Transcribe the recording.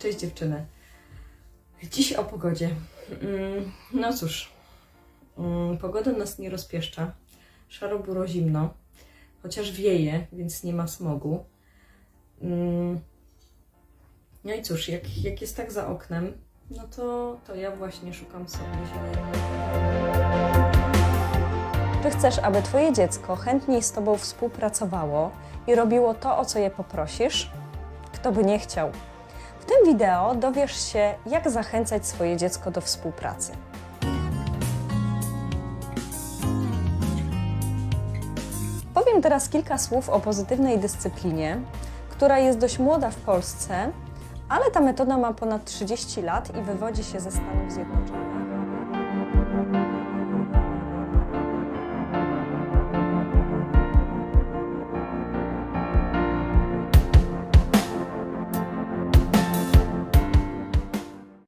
Cześć dziewczyny. Dziś o pogodzie. Mm, No cóż, mm, pogoda nas nie rozpieszcza. Szaro, zimno. Chociaż wieje, więc nie ma smogu. Mm, No i cóż, jak, jak jest tak za oknem, no to, to ja właśnie szukam sobie zieleni. Czy chcesz, aby Twoje dziecko chętniej z Tobą współpracowało i robiło to, o co je poprosisz? Kto by nie chciał? W tym wideo dowiesz się, jak zachęcać swoje dziecko do współpracy. Powiem teraz kilka słów o pozytywnej dyscyplinie, która jest dość młoda w Polsce, ale ta metoda ma ponad 30 lat i wywodzi się ze Stanów Zjednoczonych.